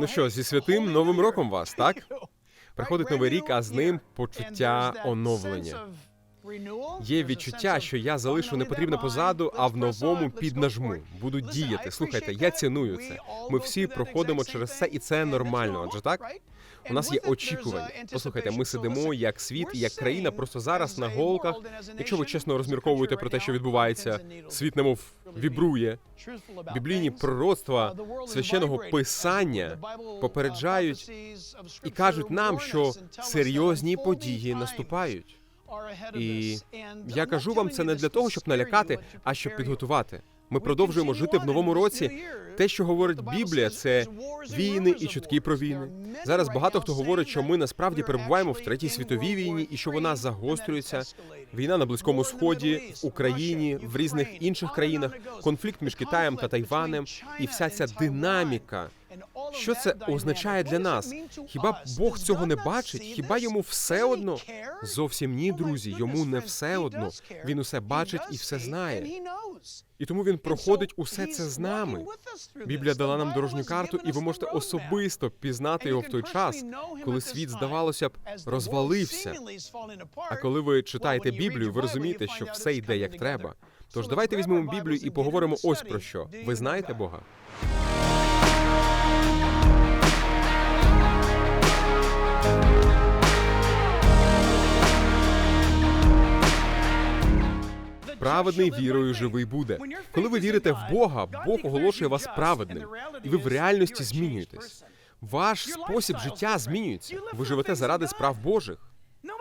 Ну що, зі святим новим роком вас, так? Приходить новий рік, а з ним почуття оновлення. Є відчуття, що я залишу непотрібне позаду, а в новому піднажму. Буду діяти. Слухайте, я ціную це. Ми всі проходимо через це, і це нормально. Адже так? У нас є очікування. Послухайте, ми сидимо як світ, як країна просто зараз на голках. Якщо ви чесно розмірковуєте про те, що відбувається, світ немов вібрує. Біблійні пророцтва священного писання попереджають і кажуть нам, що серйозні події наступають. І я кажу вам це не для того, щоб налякати, а щоб підготувати. Ми продовжуємо жити в новому році. Те, що говорить Біблія, це війни і чутки про війни. Зараз багато хто говорить, що ми насправді перебуваємо в третій світовій війні і що вона загострюється. Війна на близькому сході, Україні, в різних інших країнах, конфлікт між Китаєм та Тайванем, і вся ця динаміка. Що це означає для нас? Хіба Бог цього не бачить? Хіба йому все одно? Зовсім ні, друзі. Йому не все одно. Він усе бачить і все знає. І тому він проходить усе це з нами. Біблія дала нам дорожню карту, і ви можете особисто пізнати його в той час, коли світ, здавалося б, розвалився. А коли ви читаєте Біблію, ви розумієте, що все йде як треба. Тож давайте візьмемо Біблію і поговоримо ось про що. Ви знаєте Бога? Праведний вірою живий буде. Коли ви вірите в Бога, Бог оголошує вас праведним, і ви в реальності змінюєтесь. Ваш спосіб життя змінюється. Ви живете заради справ Божих.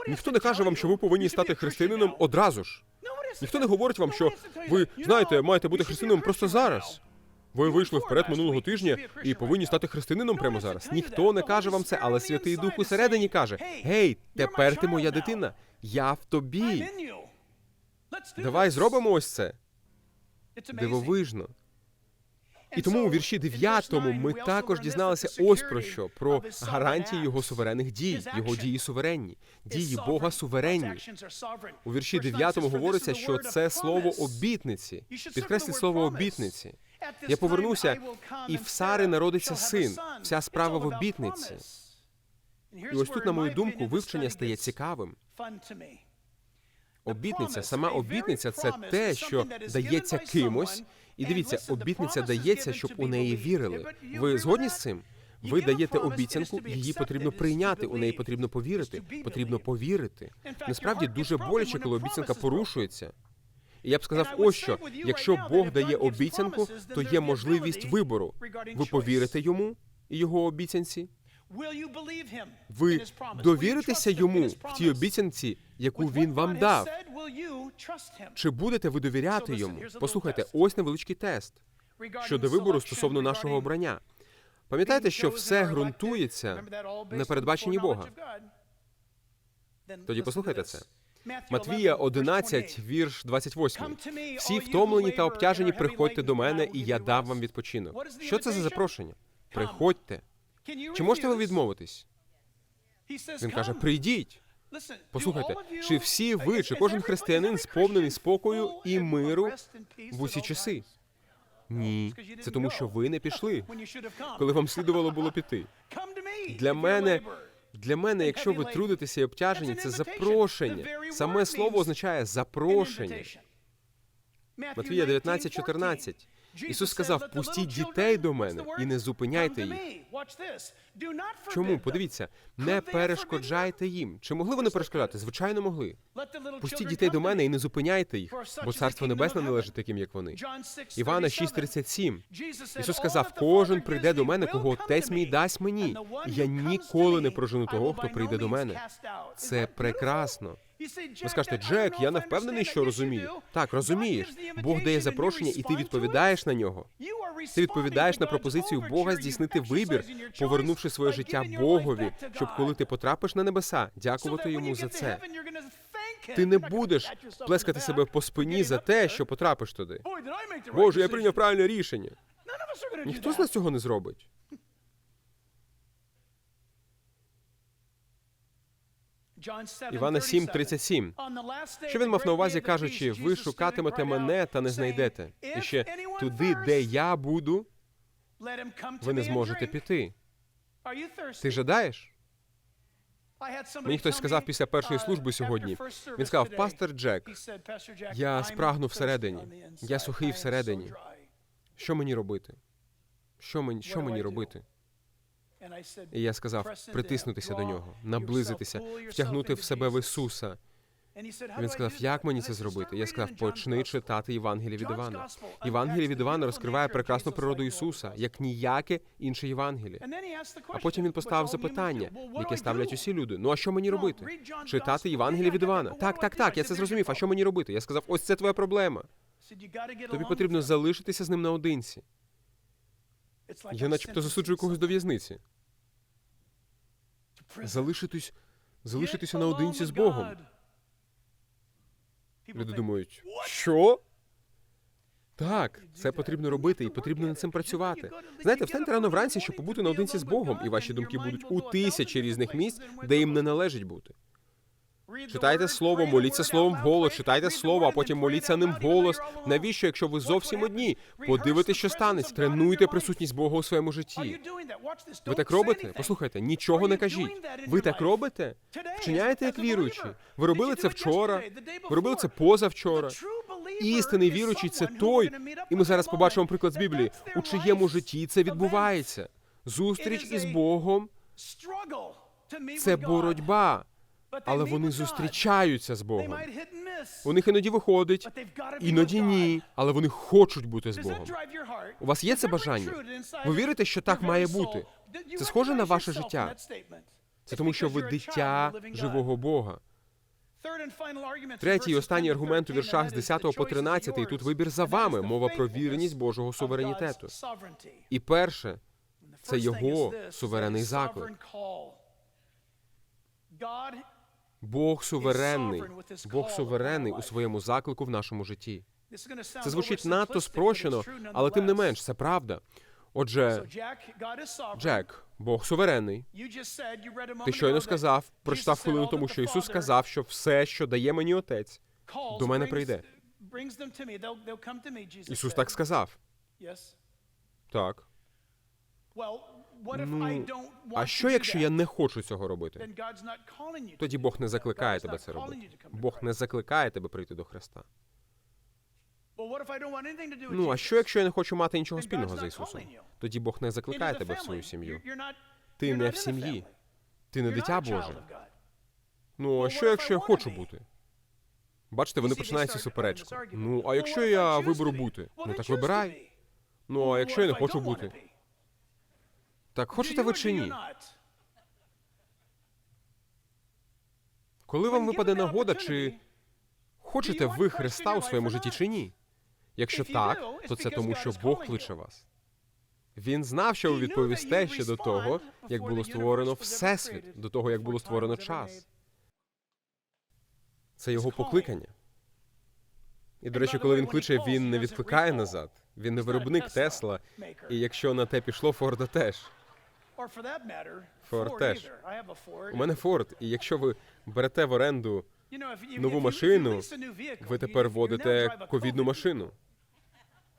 Ніхто не каже вам, що ви повинні стати християнином одразу ж. Ніхто не говорить вам, що ви знаєте, маєте бути християнином просто зараз. Ви вийшли вперед минулого тижня і повинні стати християнином прямо зараз. Ніхто не каже вам це, але Святий Дух усередині каже: Гей, тепер ти моя дитина, я в тобі. Давай зробимо ось це. Дивовижно. І тому у вірші 9 ми також дізналися ось про що: про гарантії його суверенних дій, його дії суверенні, дії Бога суверенні. У вірші 9 говориться, що це слово обітниці. Підкресліть слово обітниці. Я повернуся, і в Сари народиться син. Вся справа в обітниці. І ось тут, на мою думку, вивчення стає цікавим. Обітниця, сама обітниця це те, що дається кимось. І дивіться, обітниця дається, щоб у неї вірили. Ви згодні з цим? Ви даєте обіцянку, її потрібно прийняти. У неї потрібно повірити. Потрібно повірити. Насправді дуже боляче, коли обіцянка порушується. І я б сказав, ось що якщо Бог дає обіцянку, то є можливість вибору. Ви повірите йому і його обіцянці. Ви довіритеся йому в тій обіцянці, яку він вам дав. Чи будете ви довіряти йому? Послухайте, ось невеличкий тест щодо вибору стосовно нашого обрання. Пам'ятаєте, що все ґрунтується на передбаченні Бога. Тоді послухайте це. Матвія 11, вірш 28. Всі втомлені та обтяжені, приходьте до мене, і я дам вам відпочинок. Що це за запрошення? Приходьте. Чи можете ви відмовитись? Він каже: прийдіть. Послухайте, чи всі ви, чи кожен християнин сповнений спокою і миру в усі часи? Ні, це тому, що ви не пішли, коли вам слідувало було піти. Для мене, для мене, якщо ви трудитеся і обтяжені, це запрошення. Саме слово означає запрошення. Матвія 19, 14. Ісус сказав: пустіть дітей до мене і не зупиняйте їх. Чому? Подивіться, не перешкоджайте їм. Чи могли вони перешкоджати? Звичайно, могли. Пустіть дітей до мене і не зупиняйте їх, бо царство небесне належить таким, як вони. Івана 6,37. Ісус сказав: кожен прийде до мене, кого отець мій дасть мені. І я ніколи не прожену того, хто прийде до мене. Це прекрасно. Ви скажете, Джек, я не впевнений, що розумію. Так, розумієш. Бог дає запрошення, і ти відповідаєш на нього. Ти відповідаєш на пропозицію Бога здійснити вибір, повернувши своє життя Богові, щоб коли ти потрапиш на небеса, дякувати йому за це. Ти не будеш плескати себе по спині за те, що потрапиш туди. Боже, я прийняв правильне рішення. Ніхто з нас цього не зробить. Івана 7,37. Що він мав на увазі, кажучи, ви шукатимете мене та не знайдете. І ще туди, де я буду, ви не зможете піти. Ти жадаєш? Мені хтось сказав після першої служби сьогодні. Він сказав, пастор Джек, я спрагну всередині. Я сухий всередині. що мені робити? Що мені, що мені робити? І я сказав, притиснутися до нього, наблизитися, втягнути в себе в Ісуса. Він сказав, як мені це зробити? Я сказав, почни читати Євангеліє від Івана. Євангеліє від Івана розкриває прекрасну природу Ісуса, як ніяке інше Євангеліє. А потім він поставив запитання, яке ставлять усі люди. Ну а що мені робити? Читати Євангеліє від Івана. Так, так, так, я це зрозумів. А що мені робити? Я сказав, ось це твоя проблема. Тобі потрібно залишитися з ним наодинці. Я начебто засуджую когось до в'язниці. Залишитись, залишитися наодинці з Богом. Люди думають, що? Так, це потрібно робити і потрібно над цим працювати. Знаєте, встаньте рано вранці, щоб побути наодинці з Богом, і ваші думки будуть у тисячі різних місць, де їм не належить бути. Читайте слово, моліться словом вголос, читайте слово, а потім моліться ним вголос. Навіщо, якщо ви зовсім одні? Подивитесь, що станеться. Тренуйте присутність Бога у своєму житті. Ви так робите? Послухайте, нічого не кажіть. Ви так робите? Вчиняєте як віруючі. Ви робили це вчора, ви робили це позавчора. Істинний віруючий це той, і ми зараз побачимо приклад з Біблії, у чиєму житті це відбувається. Зустріч із Богом це боротьба, але вони зустрічаються з Богом. У них іноді виходить, іноді ні, але вони хочуть бути з Богом. У вас є це бажання? Ви вірите, що так має бути? Це схоже на ваше життя. Це тому, що ви дитя живого Бога. Третій і останній аргумент у віршах з 10 по 13, і тут вибір за вами, мова про вірність Божого суверенітету. І перше, це його суверенний заклик. Бог суверенний, Бог суверенний у своєму заклику в нашому житті. Це звучить надто спрощено, але тим не менш, це правда. Отже, Джек, Бог суверенний. Ти щойно сказав, прочитав хвилину тому, що Ісус сказав, що все, що дає мені Отець, до мене прийде. Ісус так сказав. Так. Ну, а що, якщо я не хочу цього робити? Тоді Бог не закликає тебе це робити. Бог не закликає тебе прийти до Христа. Ну, а що, якщо я не хочу мати нічого спільного з Ісусом? Тоді Бог не закликає тебе в свою сім'ю. Ти не в сім'ї. Ти не дитя Боже. Ну, а що, якщо я хочу бути? Бачите, вони починають цю суперечку. Ну, а якщо я виберу бути? Ну так вибирай. Ну, а якщо я не хочу бути? Так хочете ви чи ні? Коли вам випаде нагода, чи хочете ви Христа у своєму житті чи ні? Якщо так, то це тому, що Бог кличе вас. Він знав, що ви відповісте ще до того, як було створено Всесвіт, до того, як було створено час. Це його покликання. І, до речі, коли він кличе, він не відкликає назад. Він не виробник Тесла, і якщо на те пішло, Форда теж. Форд теж. У мене Форд, і якщо ви берете в оренду нову машину, ви тепер водите ковідну машину.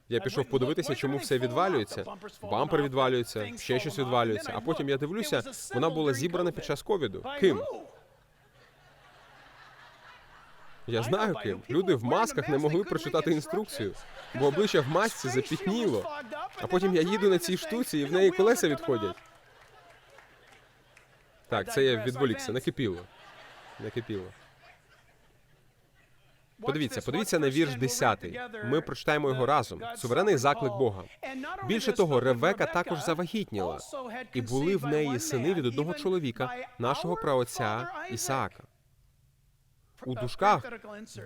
Я пішов подивитися, чому все відвалюється. Бампер відвалюється, ще щось відвалюється. А потім я дивлюся, вона була зібрана під час ковіду. Ким? Я знаю ким. Люди в масках не могли прочитати інструкцію, бо обличчя в масці запітніло. А потім я їду на цій штуці, і в неї колеса відходять. Так, це я відволікся, накипіло. Накипіло. Подивіться, подивіться на вірш 10. Ми прочитаємо його разом. Суверенний заклик Бога. Більше того, Ревека також завагітніла, і були в неї сини від одного чоловіка, нашого праотця Ісаака. У дужках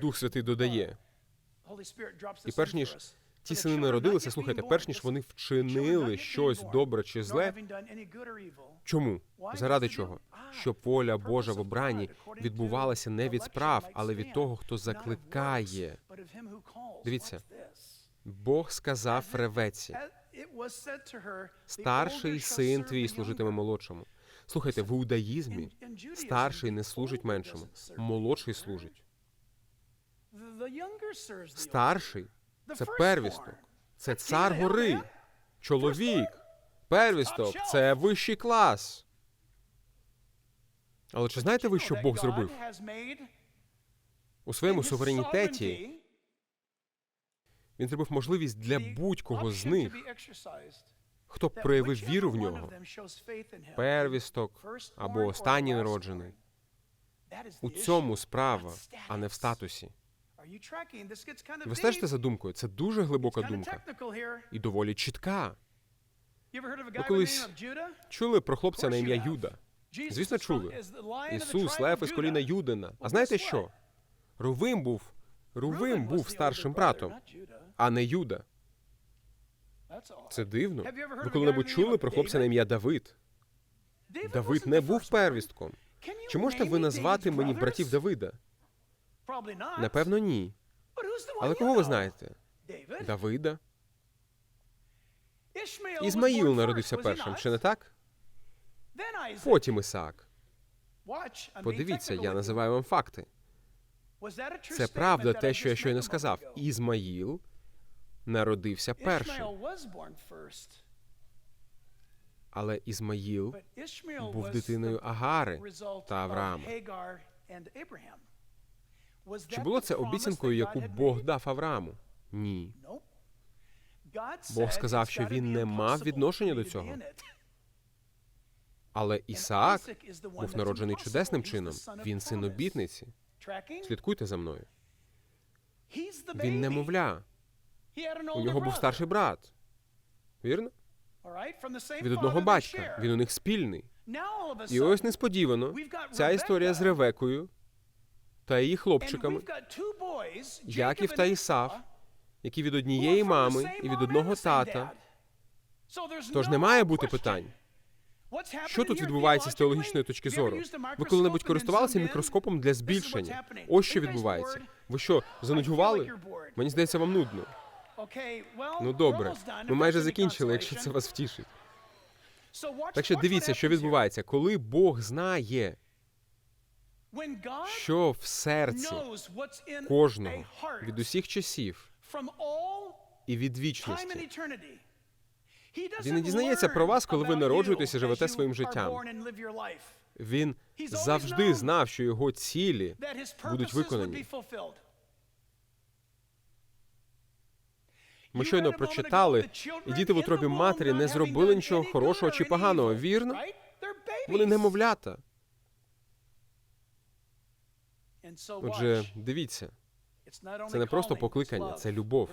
Дух Святий додає. І перш ніж ті сини народилися, слухайте, перш ніж вони вчинили щось добре чи зле. Чому? Заради чого? Щоб воля Божа в обранні відбувалася не від справ, але від того, хто закликає. Дивіться, Бог сказав Ревеці, старший син твій служитиме молодшому. Слухайте, в іудаїзмі старший не служить меншому, молодший служить. Старший це первісток, це цар гори, чоловік, Первісток це вищий клас. Але чи знаєте ви, що Бог зробив? У своєму суверенітеті він зробив можливість для будь-кого з них, хто б проявив віру в нього, первісток або останній народжений. У цьому справа, а не в статусі. Ви стежите за думкою? Це дуже глибока думка і доволі чітка. Ви колись Чули про хлопця на ім'я Юда? Звісно, чули. Ісус, лев із коліна Юдина. А знаєте що? Рувим був Рувим був старшим братом, а не Юда. Це дивно. Ви коли-небудь чули про хлопця на ім'я Давид? Давид не був первістком. Чи можете ви назвати мені братів Давида? Напевно, ні. Але кого ви знаєте? Давида? Ізмаїл народився першим, чи не так? Потім Ісаак. Подивіться, я називаю вам факти. Це правда, те, що я щойно сказав. Ізмаїл народився першим, але Ізмаїл був дитиною Агари та Авраама. Чи було це обіцянкою, яку Бог дав Аврааму? Ні. Бог сказав, що він не мав відношення до цього. Але Ісаак був народжений чудесним чином. Він син обітниці. Слідкуйте за мною. Він немовля. У нього був старший брат. Вірно? Від одного батька. Він у них спільний. І ось несподівано ця історія з Ревекою та її хлопчиками, Яків та Ісав, які від однієї мами і від одного тата. Тож не має бути питань. Що тут відбувається з теологічної точки зору? Ви коли-небудь користувалися мікроскопом для збільшення? Ось що відбувається. Ви що, занудьгували? Мені здається, вам нудно. Ну добре, ми майже закінчили, якщо це вас втішить. Так що дивіться, що відбувається, коли Бог знає, що в серці кожного від усіх часів і від вічності. Він не дізнається про вас, коли ви народжуєтесь і живете своїм життям. Він завжди знав, що його цілі будуть виконані. Ми щойно прочитали, і діти в утробі матері не зробили нічого хорошого чи поганого, вірно? Вони немовлята. Отже, дивіться, це не просто покликання, це любов.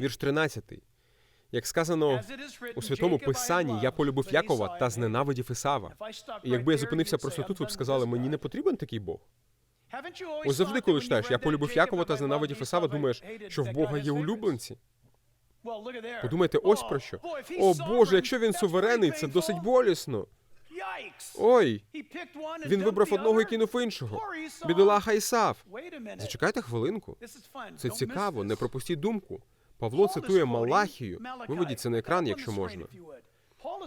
Вірш 13. Як сказано у святому писанні, я полюбив Якова та зненавидів Ісава. І якби я зупинився просто тут, ви б сказали, мені не потрібен такий Бог. Ось завжди, коли читаєш, я полюбив Якова та зненавидів Ісава, думаєш, що в Бога є улюбленці. Подумайте, ось про що. О Боже, якщо він суверенний, це досить болісно. Ой, він вибрав одного і кинув іншого. Бідолаха Ісав. Зачекайте хвилинку. Це цікаво, не пропустіть думку. Павло цитує Малахію. Виведіть це на екран, якщо можна.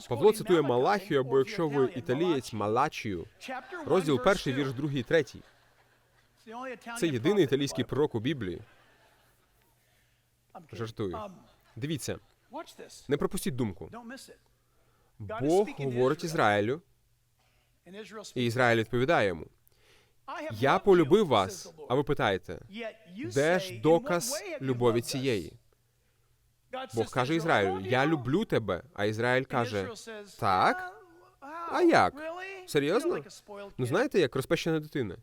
Павло цитує Малахію, або якщо ви італієць Малачію. Розділ перший, вірш другий, третій. Це єдиний італійський пророк у Біблії. Жартую. Дивіться, не пропустіть думку. Бог говорить Ізраїлю, і Ізраїль відповідає йому: Я полюбив вас. А ви питаєте, де ж доказ любові цієї? Бог каже Ізраїлю: Я люблю тебе. А Ізраїль каже: Так? А як? Серйозно? Ну знаєте, як розпещена дитина.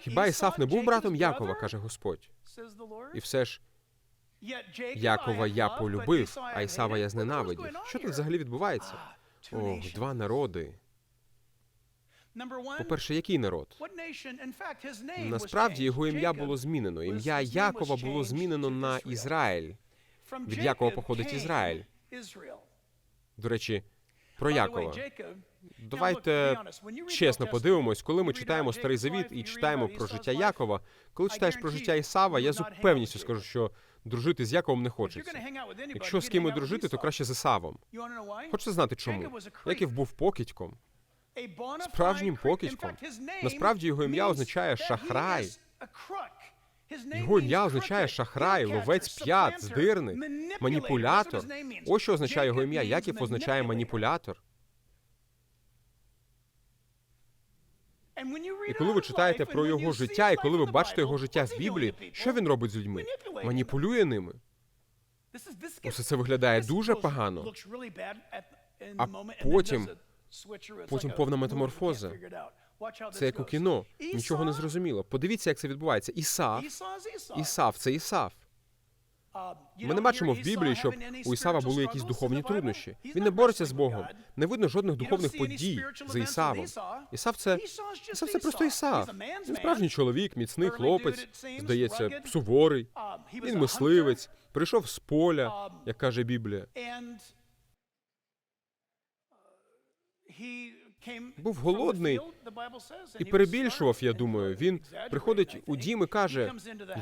Хіба Ісав не був братом Якова, каже Господь. І все ж Якова я полюбив, а Ісава я зненавидів. Що тут взагалі відбувається? Ох, два народи. По-перше, який народ? Насправді його ім'я було змінено. Ім'я Якова було змінено на Ізраїль. Від Якова походить Ізраїль. До речі, про Якова. Давайте чесно подивимось, коли ми читаємо старий завіт і читаємо про життя Якова. Коли читаєш про життя Ісава, я з упевненістю скажу, що дружити з Яковом не хочеться. Якщо з ким дружити, то краще з Ісавом. Хочете знати чому? Яків був покидьком, справжнім покидьком. Насправді його ім'я означає шахрай. Його ім'я означає шахрай, ловець п'ят, здирник, маніпулятор. Ось що означає його ім'я. Яків означає маніпулятор. І коли ви читаєте про його життя, і коли ви бачите його життя в Біблії, що він робить з людьми? Маніпулює ними. Усе це виглядає дуже погано. А потім- потім повна метаморфоза. Це як у кіно. Нічого не зрозуміло. Подивіться, як це відбувається. Ісав, Ісав це Ісав. Ми не бачимо в Біблії, щоб у Ісава були якісь духовні труднощі. Він не бореться з Богом. Не видно жодних духовних подій за Ісавом. Ісав це Ісав це просто Ісав. Він справжній чоловік, міцний хлопець, здається, суворий. Він мисливець, прийшов з поля, як каже Біблія. Був голодний І перебільшував, я думаю. Він приходить у дім і каже: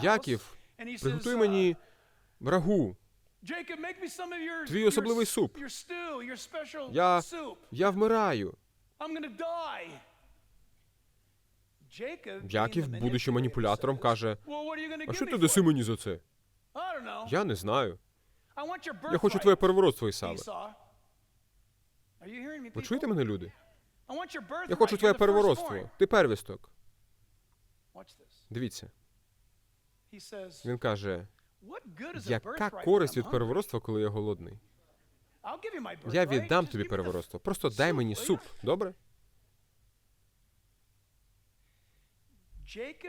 Яків, приготуй мені рагу. твій особливий суп. Я- Я вмираю. Яків, будучи маніпулятором, каже: А що ти даси мені за це? Я не знаю. Я хочу твоє переворотство, Ісаве. Ви чуєте мене, люди? Я хочу твоє переворотство. Ти первісток. Дивіться, він каже: яка користь від переворотства, коли я голодний? Я віддам тобі переворотство. Просто дай мені суп, добре?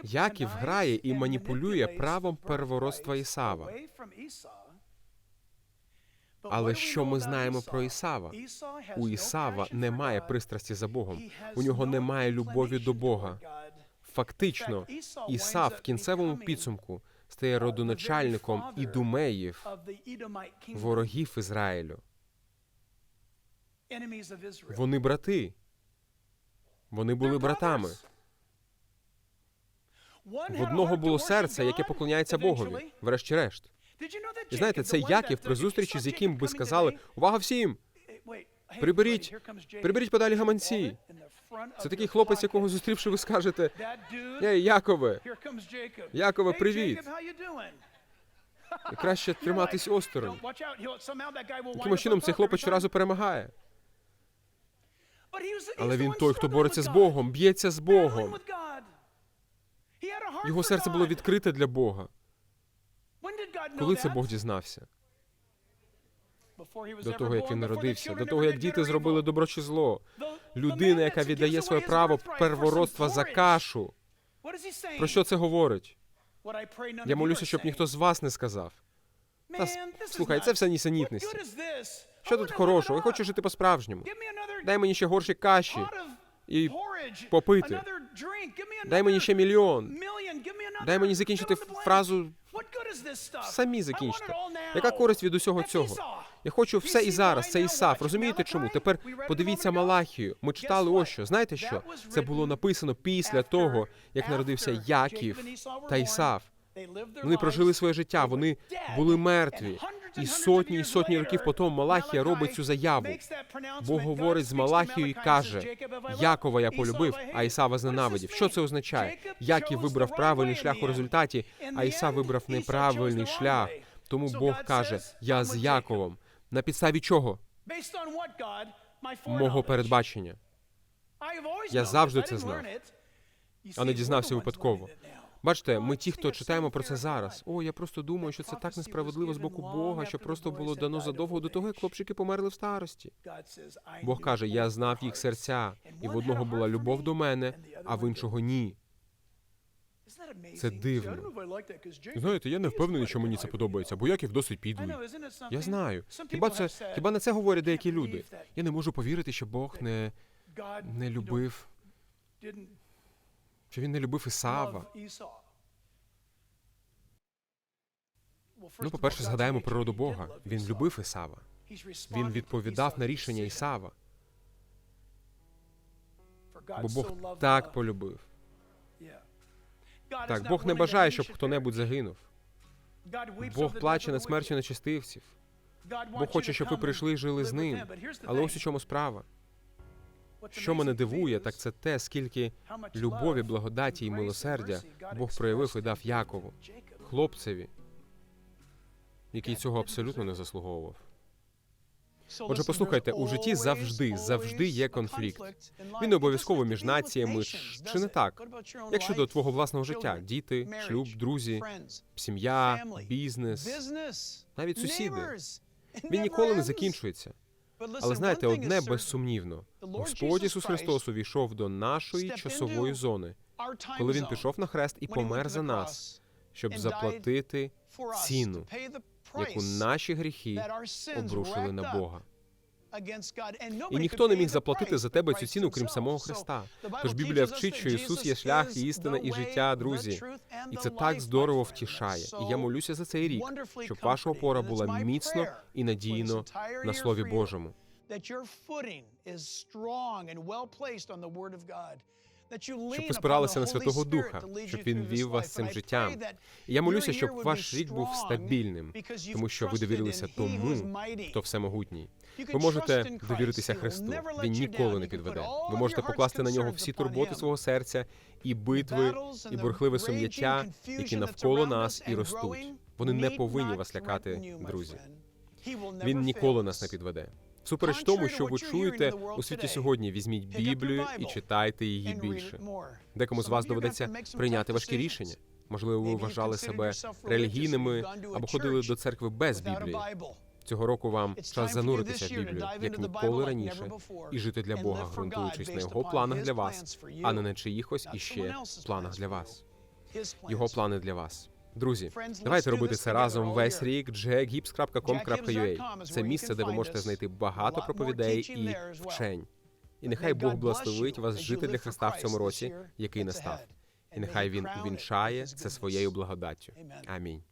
Яків грає і маніпулює правом переворотства Ісава. Але що ми знаємо про Ісава? У Ісава немає пристрасті за Богом. У нього немає любові до Бога. Фактично, Ісав в кінцевому підсумку стає родоначальником ідумеїв, ворогів Ізраїлю. Вони брати. Вони були братами. В одного було серце, яке поклоняється Богові, врешті-решт. І знаєте, це Яків, при зустрічі з яким би сказали: увага всім! Приберіть, приберіть подалі гаманці. Це такий хлопець, якого зустрівши, ви скажете: Ей, Якове, Якове, привіт! І краще триматись осторонь. Якимось чином цей хлопець щоразу перемагає. Але він той, хто бореться з Богом, б'ється з Богом. Його серце було відкрите для Бога. Коли це Бог дізнався? До того, як він народився, до того, як діти зробили добро чи зло. Людина, яка віддає своє право первородства за кашу. Про що це говорить? Я молюся, щоб ніхто з вас не сказав. Та слухай, це все нісенітності. Що тут хорошого? Я хочу жити по-справжньому. Дай мені ще горші каші і попити. Дай мені ще мільйон. Дай мені закінчити фразу. Самі закінчите. Яка користь від усього цього? Я хочу все і зараз. Це Ісав. Розумієте чому? Тепер подивіться Малахію. Ми читали ось що. Знаєте що? Це було написано після того, як народився Яків та Ісав. Вони прожили своє життя, вони були мертві. І сотні і сотні років по тому Малахія робить цю заяву. Бог говорить з Малахією і каже: Якова я полюбив, а Ісава зненавидів. Що це означає? Яків вибрав правильний шлях у результаті, а Ісав вибрав неправильний шлях. Тому Бог каже: Я з Яковом. На підставі чого? Мого передбачення. Я завжди це знав, а не дізнався випадково. Бачите, ми ті, хто читаємо про це зараз. О, я просто думаю, що це так несправедливо з боку Бога, що просто було дано задовго до того, як хлопчики померли в старості. Бог каже: Я знав їх серця, і в одного була любов до мене, а в іншого ні. Це дивно. Знаєте, я не впевнений, що мені це подобається, бо Яків досить підлий. Я знаю. Хіба це хіба на це говорять деякі люди? Я не можу повірити, що Бог не, не любив, що він не любив Ісава. Ну, по-перше, згадаємо природу Бога. Він любив Ісава. Він відповідав на рішення Ісава, бо Бог так полюбив. Так, Бог не бажає, щоб хто-небудь загинув. Бог плаче над смертю нечистивців. Бог хоче, щоб ви прийшли і жили з ним. Але ось у чому справа. Що мене дивує, так це те, скільки любові, благодаті і милосердя Бог проявив і дав Якову, хлопцеві, який цього абсолютно не заслуговував. Отже, послухайте, у житті завжди, завжди є конфлікт. Він не обов'язково між націями, чи не так? Як щодо твого власного життя, діти, шлюб, друзі, сім'я, бізнес, навіть сусіди. Він ніколи не закінчується. Але знаєте, одне безсумнівно: Господь Ісус Христос увійшов до нашої часової зони, коли він пішов на хрест і помер за нас, щоб заплатити ціну, яку наші гріхи обрушили на Бога. І ніхто не міг заплатити за тебе цю ціну, крім самого Христа. Тож Біблія вчить, що Ісус є шлях, і істина і життя, друзі. І це так здорово втішає. І я молюся за цей рік, щоб ваша опора була міцно і надійно на Слові Божому. Щоб ви спиралися на Святого Духа, щоб він вів вас цим життям. І я молюся, щоб ваш рік був стабільним, тому що ви довірилися тому, хто всемогутній. Ви можете довіритися Христу. Він ніколи не підведе. Ви можете покласти на нього всі турботи свого серця, і битви, і бурхливе сум'яття, які навколо нас і ростуть. Вони не повинні вас лякати, друзі. Він ніколи нас не підведе. Супереч тому, що ви чуєте у світі сьогодні, візьміть Біблію і читайте її більше. Декому з вас доведеться прийняти важкі рішення. Можливо, ви вважали себе релігійними або ходили до церкви без Біблії. Цього року вам час зануритися в Біблію як ніколи раніше і жити для Бога, ґрунтуючись на його планах для вас, а не на чиїхось іще планах для вас. Його плани для вас. Друзі, давайте робити це разом весь рік. jackgibbs.com.ua. Це місце, де ви можете знайти багато проповідей і вчень. І нехай Бог благословить вас жити для Христа в цьому році, який настав. І нехай він увінчає це своєю благодаттю. Амінь.